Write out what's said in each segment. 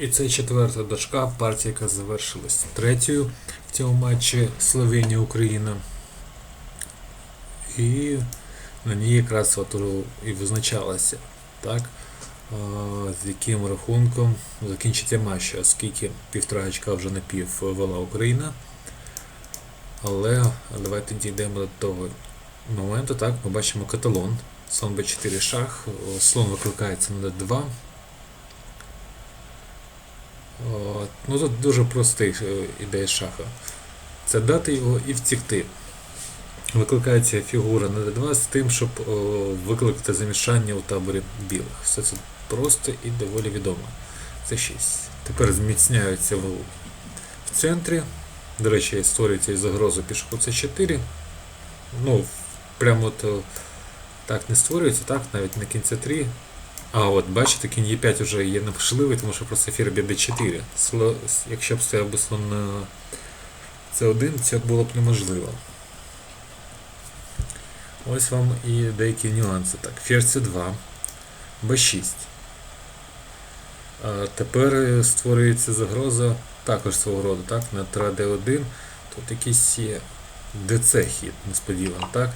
І це четверта дошка, партія, яка завершилась третьою в цьому матчі Словенія-Україна. І на ній якраз і визначалося, так, з яким рахунком закінчиться матч, оскільки півтора очка вже на вела Україна. Але давайте дійдемо до того моменту. Так, ми бачимо каталон. Слон Б4 шах, слон викликається на Д2. Ну тут дуже простий е, ідея шаха. Це дати його і втікти. Викликається фігура на D2 з тим, щоб викликати замішання у таборі білих. Все це просто і доволі відомо. Це 6. Тепер зміцняються в, в центрі. До речі, створюється і загроза пішоку С4. Ну, прямо от о, так не створюється, так, навіть на кінці 3. А от бачите, кінь Е5 вже є неможливий, тому що просто фір б'є d4. Сло- Якщо б стояв слон на С1, це було б неможливо. Ось вам і деякі нюанси. Так, ферзь С2, Б6. А тепер е, створюється загроза також свого роду, так, на 3D1. Тут якийсь є ДЦ хід несподівано, так?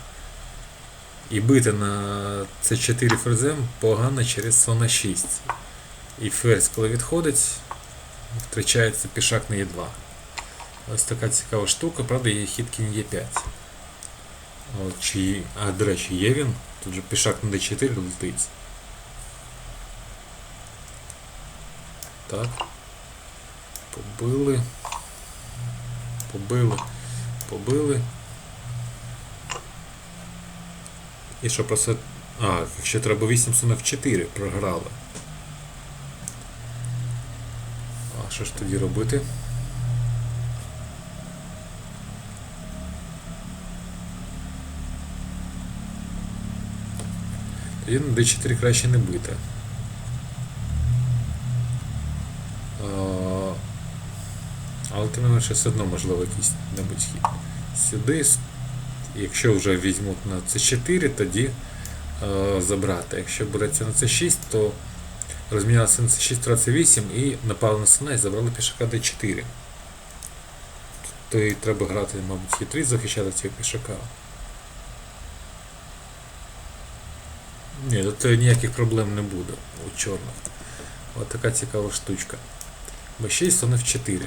І бити на С4 ферзем погано через слона 6. І ферзь, коли відходить, втрачається пішак на Е2. Ось така цікава штука, правда, є хід кінь Е5. От, чи, а, до речі, є він. Тут же пішак на d4 летить. Так. Побили. Побили. Побили. І що просто. А, якщо треба 8 слонів 4 програли. А що ж тоді робити? Тоді на D4 краще не бити. Але тим не менше все одно можливо якийсь небудь хід. Сюди, якщо вже візьмуть на C4, тоді е, забрати. Якщо береться на C6, то розмінялися на C6 втратиться 8 і напали на слона і забрали пішака D4. То і треба грати, мабуть, хитрі захищати цього пішака. Ні, тут ніяких проблем не буде у чорних. Ось така цікава штучка. Б6, слон F4.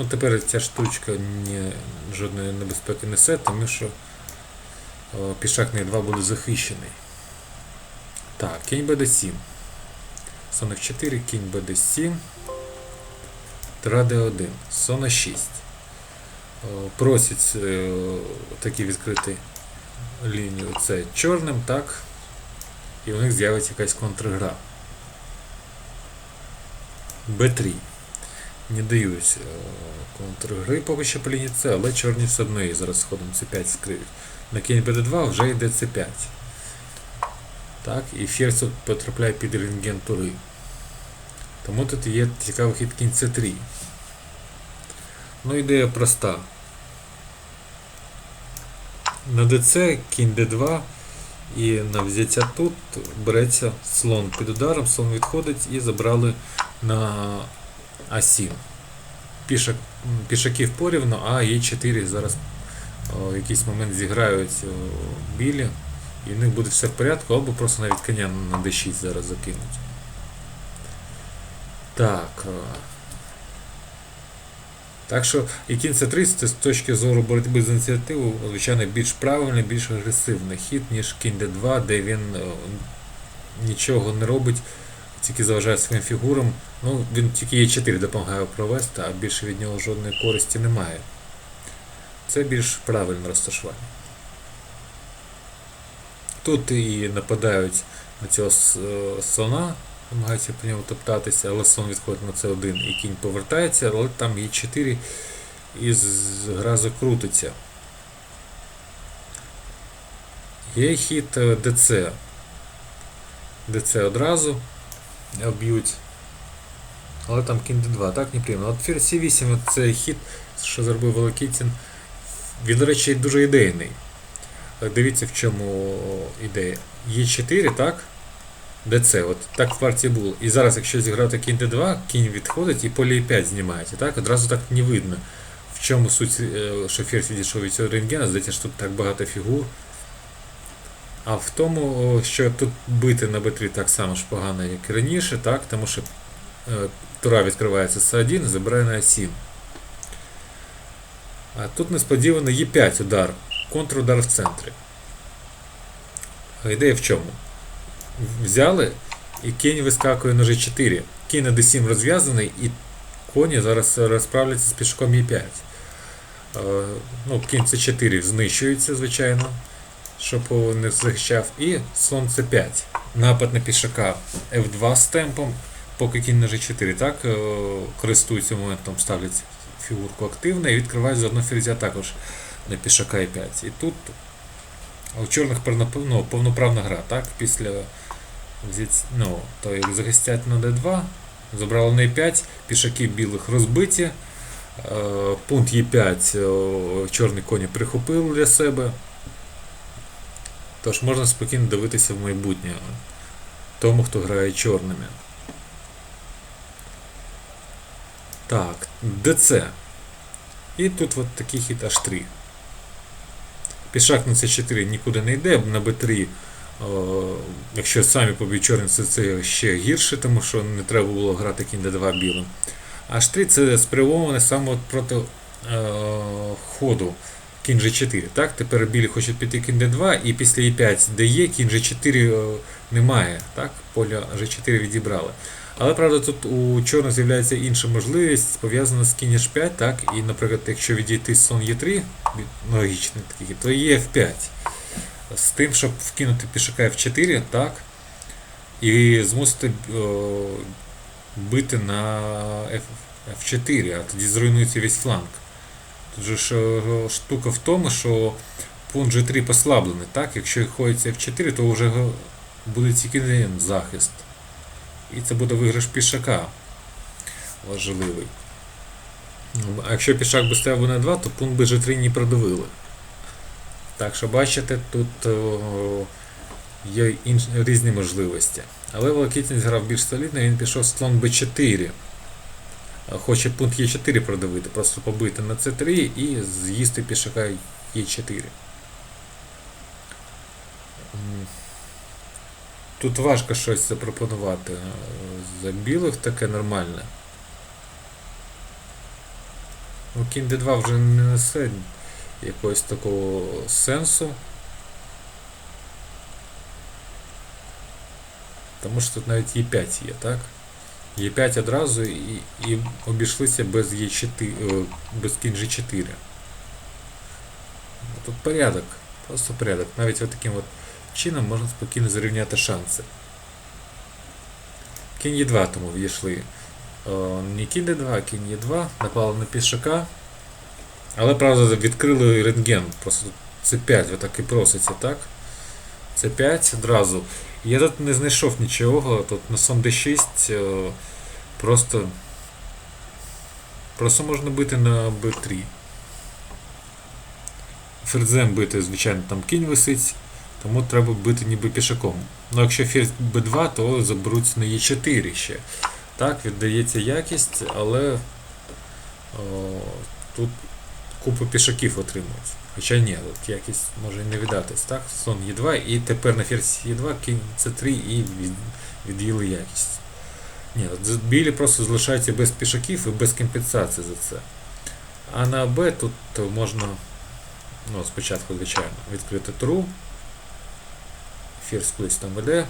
Ну тепер ця штучка ні, жодної небезпеки несе, тому що пішак на Е2 буде захищений. Так, кінь БД7. Слон F4, кінь БД7. Тра Д1. Слон 6. Просять е, такі відкриті лінію це чорним, так. І у них з'явиться якась контргра. Б3. Не дають е, контргри поки по лінії С, але чорні все одно її зараз ходом С5 скриють. На кінь БД2 вже йде С5. Так, і ферзь тут потрапляє під рентген тури. Тому тут є цікавий хід кінь С3. Ну, ідея проста. На ДЦ кінь Д2 і на взяття тут береться слон під ударом, слон відходить і забрали на А7. Пішак, пішаків порівно, а Е4 зараз в якийсь момент зіграють білі, і в них буде все в порядку, або просто навіть коня на D6 зараз закинуть. Так. Так що і кінь С3 з точки зору боротьби за ініціативу, звичайно, більш правильний, більш агресивний хід, ніж кінь Д2, де він нічого не робить, тільки заважає своїм фігурам. Ну, він тільки Е4 допомагає провести, а більше від нього жодної користі немає. Це більш правильне розташування. Тут і нападають на цього с- е, слона, намагаються по ньому топтатися, але слон відходить на С1 і кінь повертається, але там є 4 і гра закрутиться. Є хід е, ДЦ. ДЦ одразу об'ють. Але там кінь D2, так неприємно. От ферзь C8 от цей хід, що зробив Волокітін, він, до речі, дуже ідейний. Е, Дивіться, в чому ідея. Е4, так? ДЦ. От так в партії було. І зараз, якщо зіграти кінь d2, кінь відходить і поле e5 знімається. Так? Одразу так не видно. В чому суть, е, що ферзь відійшов від цього рентгена, здається, що тут так багато фігур. А в тому, що тут бити на b3 так само ж погано, як і раніше, так? тому що е, тура відкривається з А1, забирає на А7. А тут несподівано Е5 удар, контрудар в центрі. Ідея в чому? Взяли і кінь вискакує на G4. Кінь на D7 розв'язаний і коні зараз розправляться з пішком Е5. Е, Ну, кінь C4 знищується, звичайно, щоб не захищав. І слон C5. Напад на пішака F2 з темпом, поки кінь на G4 так, е, користується моментом, ставлять фігурку активно і відкривають заодно ферзя також на пішака E5. І тут у чорних ну, повноправна гра, так? Після ну, то як захистять на D2, забрали на E5, пішаки білих розбиті. е, Пункт Е5 е, чорні коні прихопили для себе. Тож можна спокійно дивитися в майбутнє тому, хто грає чорними. Так, ДЦ. І тут от такий хід H3. Пішак на C4 нікуди не йде, на B3, о, якщо самі поб'ють чорні, це, це ще гірше, тому що не треба було грати кінь D2 білим. H3 це спрямоване саме проти е, ходу кінь G4. Так? Тепер білі хочуть піти кінь D2 і після E5, де кінь G4 е, немає. Так? Поля G4 відібрали. Але правда тут у чорних з'являється інша можливість, пов'язана з кінь H5, так? І, наприклад, якщо відійти слон Е3, логічний такий, то є F5. З тим, щоб вкинути пішака F4, так? І змусити о, бити на F4, а тоді зруйнується весь фланг. Же ж е, штука в тому, що пункт G3 послаблений, так? Якщо ходиться F4, то вже буде тільки один захист. І це буде виграш пішака важливий. Ну, А якщо пішак би стояв на 2, то пункт би G3 не продавили. Так що бачите, тут о, є інш... різні можливості. Але Волокітін зграв більш солідно, він пішов слон b4. Хоче пункт Е4 продавити, просто побити на С3 і з'їсти пішака Е4. Тут важко щось запропонувати. За білих таке нормальне. Ну, кінь D2 вже не несе якогось такого сенсу. Тому що тут навіть Е5 є, так? Е5 одразу і, і обійшлися без Е4, е, без кінь G4. Тут порядок, просто порядок. Навіть от таким от чином можна спокійно зрівняти шанси. Кінь Е2 тому війшли. Не кінь Д2, а кінь Е2, напали на пішака. Але правда відкрили рентген. Просто тут С5 отак і проситься, так? С5 одразу. Я тут не знайшов нічого, тут на сон D6 е, просто просто можна бити на B3. Ферзем бити, звичайно, там кінь висить, тому треба бити ніби пішаком. Ну якщо ферзь B2, то заберуться на Е4 ще. Так, віддається якість, але о, тут купу пішаків отримують. Хоча ні, тут якість може і не віддатись, так? Слон Е2 і тепер на ферзь Е2 кінь С3 і від, від'їли якість. Ні, от білі просто залишаються без пішаків і без компенсації за це. А на Б тут можна, ну, спочатку, звичайно, відкрити тру. Ферзь кудись там веде.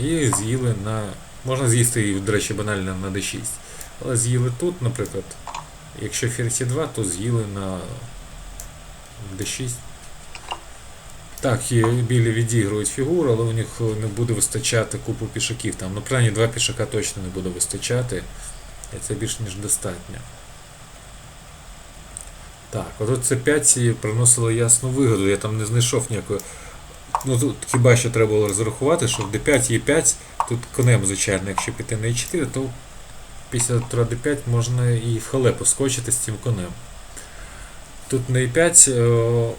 І з'їли на. Можна з'їсти її, до речі, банально на D6. Але з'їли тут, наприклад. Якщо ферзь 2, то з'їли на D6. Так, і білі відігрують фігуру, але у них не буде вистачати купу пішаків. Там, ну, принаймні, два пішака точно не буде вистачати. І це більш ніж достатньо. Так, от це 5 приносило ясну вигоду, я там не знайшов ніякої. Ну тут хіба що треба було розрахувати, що в D5 є 5, тут конем, звичайно, якщо піти на E4, то після тура D5 можна і в халепу скочити з цим конем. Тут на E5 е,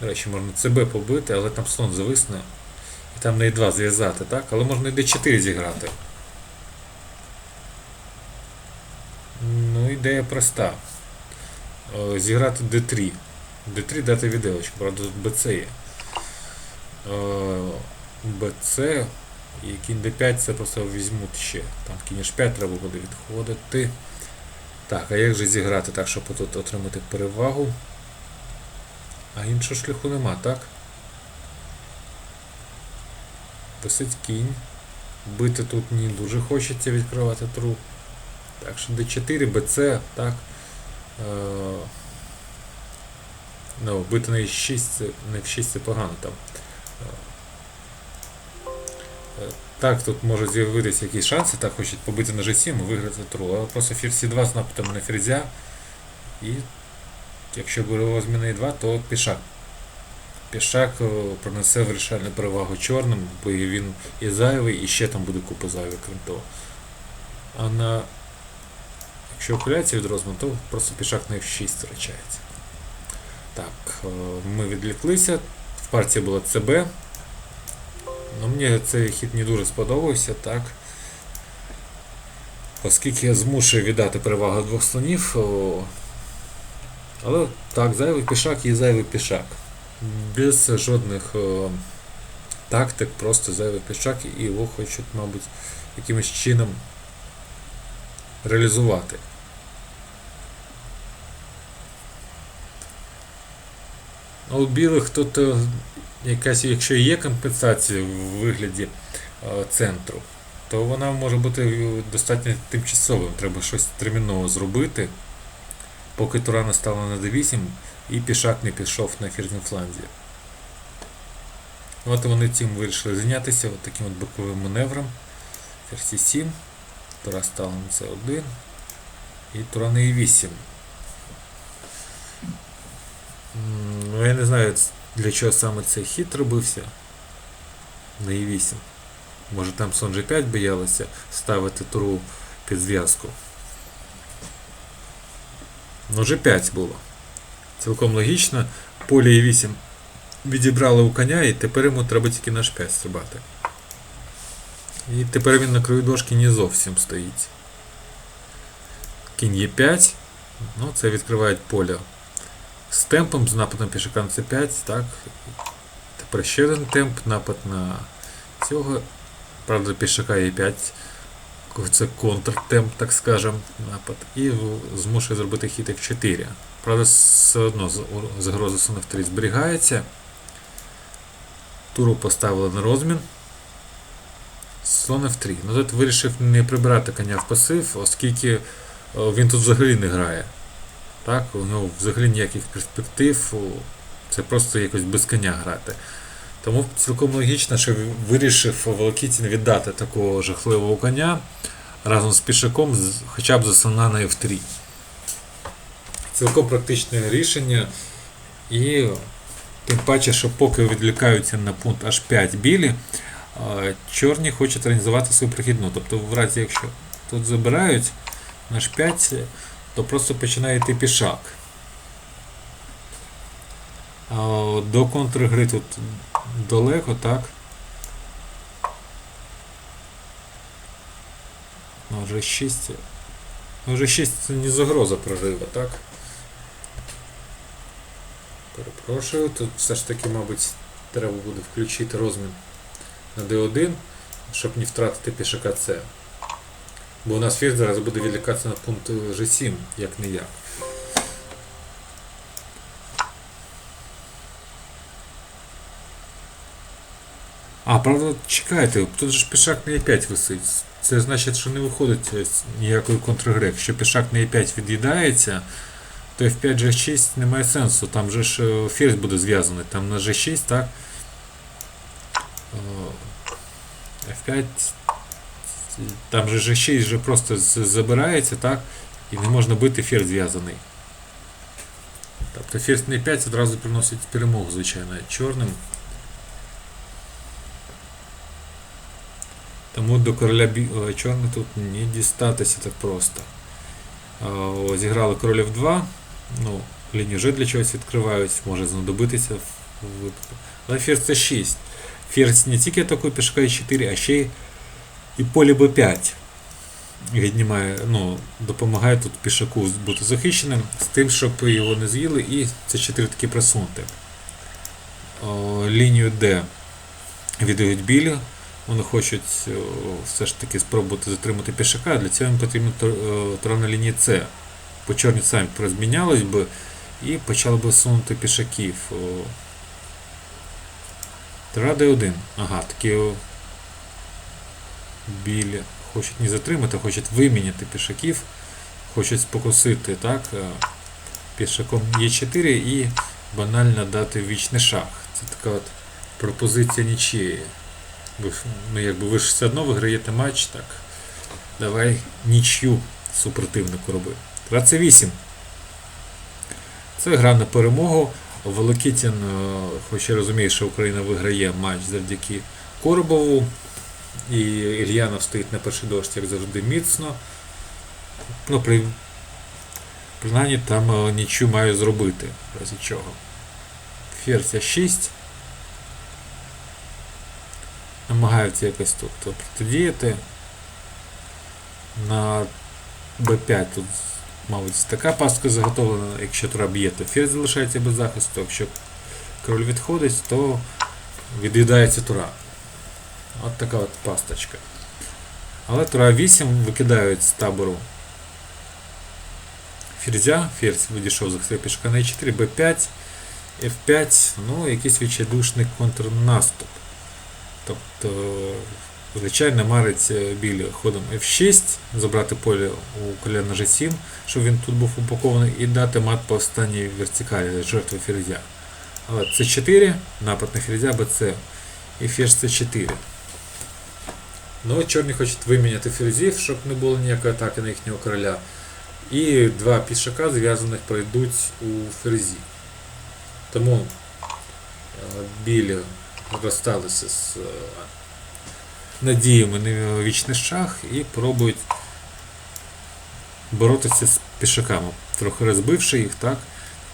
До речі, можна ЦБ побити, але там слон зависне. І там на Е2 зв'язати, так? Але можна і Д4 зіграти. Ну, ідея проста. Е, Зіграти Д3. Д3 дати віделочку, правда тут БЦ є. Е, БЦ і кінь d5 це просто візьмуть ще. Там кінь h5 треба буде відходити. Так, а як же зіграти так, щоб тут отримати перевагу? А іншого шляху нема, так? Висить кінь. Бити тут не дуже хочеться відкривати тру. Так що d4, bc, так. Е, Ну, бити на e6, на f6 це погано там. Так, тут можуть з'явитися якісь шанси, так хочуть побити на G7 і виграти тру, але просто фір C2 з напитом на ферзя. І якщо буде зміна E2, то пішак. Пішак е, пронесе вирішальну перевагу чорним, бо він і зайвий, і ще там буде купа зайвих, крім того. А на якщо ухиляється від розміру, то просто пішак на F6 втрачається. Так, е, ми відліклися. В партії була ЦБ. Ну, мені цей хід не дуже сподобався, так. Оскільки я змушую віддати перевагу двох слонів. Але так, зайвий пішак і зайвий пішак. Без жодних о, тактик, просто зайвий пішак і його хочуть, мабуть, якимось чином реалізувати. А у білих тут е, якась, якщо є компенсація в вигляді е, центру, то вона може бути достатньо тимчасовим. Треба щось терміново зробити, поки тура не стала на d8 і пішак не пішов на фірзній. От вони цим вирішили зайнятися от таким от боковим маневром. Ферзь 7, тура стала на c1 і Турана e8. Ну, я не знаю, для чого саме цей хід робився на e8. Може там сон G5 боялися ставити туру під зв'язку. Ну, G5 було. Цілком логічно. Поле e8 відібрали у коня і тепер йому треба тільки на H5 стрибати. І тепер він на краю дошки не зовсім стоїть. Кінь Е5. Ну, це відкриває поле з темпом, з нападом пішака на c5, так. Тепер ще один темп, напад на цього. Правда, пішака e5. Це контртемп, так скажем, напад. І змушує зробити хід f4. Правда, все одно загроза слон f3 зберігається. Туру поставили на розмін. Слон f3. Ну тут вирішив не прибирати коня в пасив, оскільки він тут взагалі не грає. Так, у нього взагалі ніяких перспектив, це просто якось без коня грати. Тому цілком логічно, що вирішив Волокітін віддати такого жахливого коня разом з пішаком хоча б за слона на F3. Цілком практичне рішення. І тим паче, що поки відлікаються на пункт H5 білі, чорні хочуть організувати свою прохідну. Тобто, в разі, якщо тут забирають на H5 то просто починає йти пішак. До контргри тут далеко, так? Ну, вже 6. Ну, вже 6 це не загроза прорива, так? Перепрошую, тут все ж таки, мабуть, треба буде включити розмін на D1, щоб не втратити пішака С. Бо у нас фір зараз буде відлікатися на пункт G7, як не як. А, правда, чекайте, тут же пішак на E5 висить. Це значить, що не виходить ніякої контргри. Якщо пішак на E5 від'їдається, то F5 G6 немає сенсу. Там же ж е, ферзь буде зв'язаний. Там на G6, так? F5 там же G6 вже просто забирається, так? І не можна бити ферзь зв'язаний. Тобто ферзь на 5 одразу приносить перемогу, звичайно, чорним. Тому до короля чорних тут не дістатися так просто. Зіграли королів 2, ну, лінію вже для чогось відкривають, може знадобитися випадку. Але ферзь це 6. Ферзь не тільки атакує пішака і 4, а ще й і поле Б5 віднімає, ну, допомагає тут пішаку бути захищеним з тим, щоб його не з'їли, і це 4 таки просунути. О, лінію Д віддають білі. Вони хочуть все ж таки спробувати затримати пішака, для цього їм потрібна тор- е, на лінії С. По чорні самі порозмінялись би і почали би сунути пішаків. О, Тура Д1. Ага, такі білі хочуть не затримати, хочуть виміняти пішаків, хочуть спокусити так, е, пішаком Е4 і банально дати вічний шах. Це така от пропозиція нічиєї. Ну, якби ви ж все одно виграєте матч, так. Давай нічю супротивнику роби. Гра це гра на перемогу. Волокітін, е, хоч і розуміє, що Україна виграє матч завдяки Коробову. І Ільянов стоїть на першій дошці, як завжди, міцно. Ну, при, принаймні там е, нічю маю зробити, в разі чого. Ферзь 6. Намагаються якось тут е, протидіяти. На b5 тут, мабуть, така пастка заготовлена. Якщо тура б'є, то ферзь залишається без захисту. Якщо король відходить, то від'їдається тура. От така от пасточка. Але тура 8 викидають з табору ферзя. Ферзь відійшов за своє пішка на e4, b5, f5, ну, якийсь відчайдушний контрнаступ. Тобто, звичайно, марить е, білі ходом f6, забрати поле у коля на g7, щоб він тут був упакований, і дати мат по останній вертикалі жертви ферзя. Але c4, напад на ферзя, bc і ферзь c4. Ну, чорні хочуть виміняти ферзів, щоб не було ніякої атаки на їхнього короля. І два пішака зв'язаних пройдуть у ферзі. Тому е, білі розсталися з е, надіями на вічний шах і пробують боротися з пішаками, трохи розбивши їх, так?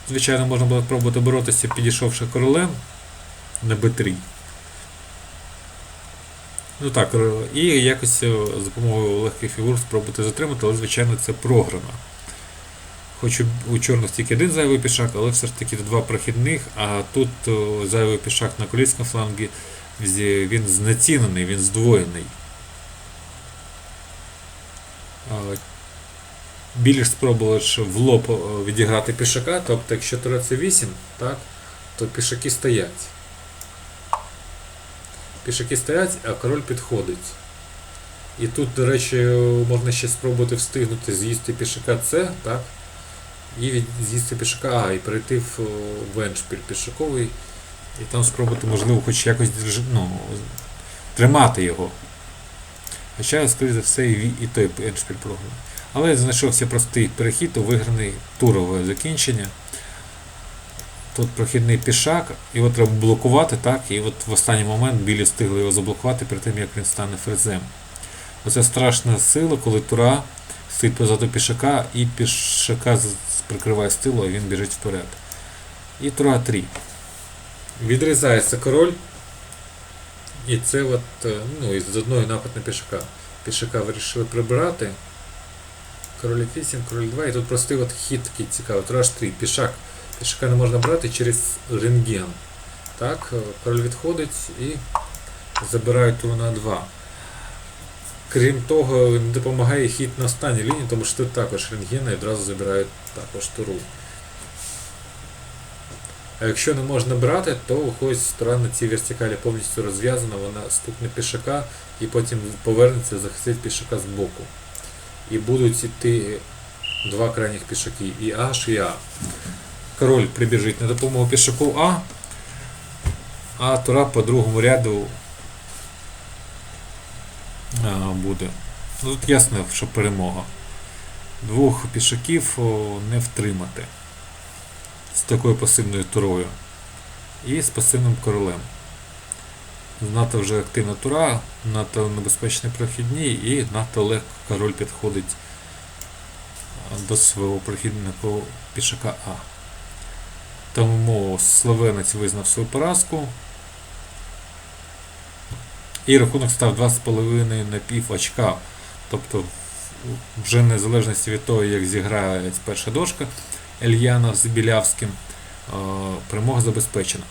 Звичайно, можна було пробувати боротися, підійшовши королем на b3. Ну так, е, і якось е, за допомогою легких фігур спробувати затримати, але звичайно це програно. Хоч у- чорних тільки один зайвий пішак, але все ж таки два прохідних, а тут е, зайвий пішак на колісному флангі, він знецінений, він здвоєний. Білі спробували в лоб відіграти пішака, тобто якщо тура це 8, так, то пішаки стоять. Пішаки стоять, а король підходить. І тут, до речі, можна ще спробувати встигнути з'їсти пішака С, так? І з'їсти пішака А, і перейти в, в еншпіль пішаковий, і там спробувати, можливо, хоч якось ну, тримати його. Хоча, скоріше за все, і, той еншпіль програв. Але знайшовся простий перехід у виграний турове закінчення. Тут прохідний пішак, його треба блокувати, так, і от в останній момент білі встигли його заблокувати перед тим, як він стане ферзем. Оце страшна сила, коли тура стоїть позаду пішака і пішака з- з- прикриває з тилу, а він біжить вперед. І тура 3. Відрізається король. І це от, е, ну, із одної напад на пішака. Пішака вирішили прибирати. Король F8, король 2, і тут простий от хід такий цікавий. Тура H3, пішак. Не можна брати через рентген. Так, е, король відходить і забирає туру на 2. Крім того, не допомагає хід на останній лінії, тому що тут також рентген і одразу забирають також туру. А якщо не можна брати, то виходить тура на цій вертикалі повністю розв'язана, вона стукне пішака і потім повернеться, захистить пішака з боку. І будуть йти два крайніх пішаки, і H, і А. Король прибіжить на допомогу пішаку А, а тура по другому ряду буде. Ну, тут ясно, що перемога. Двох пішаків не втримати з такою пасивною турою. І з пасивним королем. Надто вже активна тура, надто небезпечні прохідні і надто легко король підходить до свого прохідника пішака А. Тому словенець визнав свою поразку. І рахунок став 2,5 на пів очка. Тобто, вже в незалежності від того, як зіграє перша дошка Ельяна з Білявським, е, перемога забезпечена.